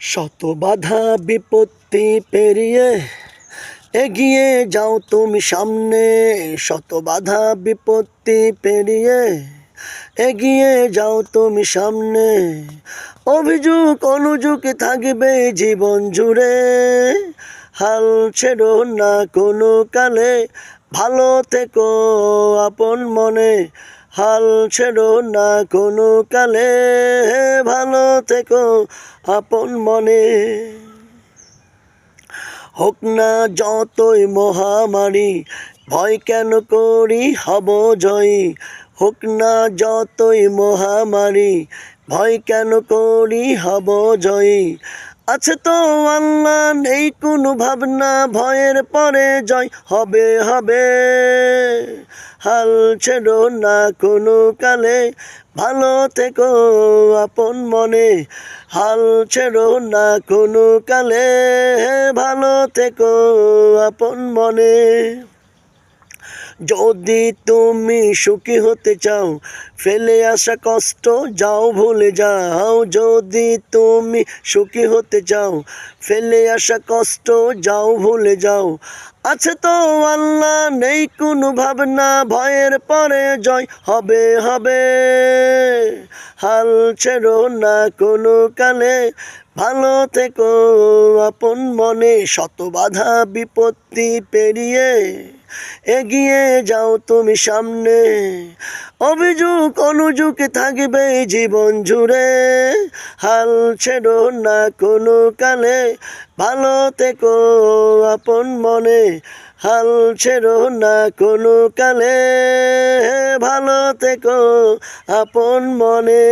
শত বাধা বিপত্তি পেরিয়ে এগিয়ে যাও তুমি সামনে। শত বাধা বিপত্তি পেরিয়ে এগিয়ে যাও তুমি সামনে। অভিযোগ অনুযোগ থাকবে জীবন জুড়ে। হাল ছেড়ো না কোনো কালে। ভালো থেকো আপন মনে। হাল ছেড়ো না কোনো কালে। ভালো থেকো আপন মনে। হোক না যতই মহামারী, ভয় কেন করি হব জয়ী। হোক না যতই মহামারী, ভয় কেন করি হব জয়ী। আছে তো আল্লাহ নেই কোনো ভাবনা, ভয়ের পরে জয় হবে হবে। হাল ছেড়ো না কোনো কালে। ভালো থেকো আপন মনে। হাল ছেড়ো না কোনো কালে। ভালো থেকো আপন মনে। যদি তুমি সুখী হতে চাও, ফেলে আসা কষ্ট যাও ভুলে যাও। যদি তুমি সুখী হতে চাও, ফেলে আসা কষ্ট যাও ভুলে যাও। আছে তো আল্লাহ নেই কোনো ভাবনা, ভয়ের পরে জয় হবে হবে। হাল ছেড়ো না কোনো কালে ভালো থেকো, আপন মনে শত বাধা বিপত্তি পেরিয়ে এগিয়ে যাও তুমি সামনে। অভিযোগ, অনুযোগ থাকবে জীবন জুড়ে, হাল ছেড়ো না কোনো কালে। ভালো থেকো, আপন মনে হাল ছেড়ো না কোনো কালে। ভালো থেকো, আপন মনে।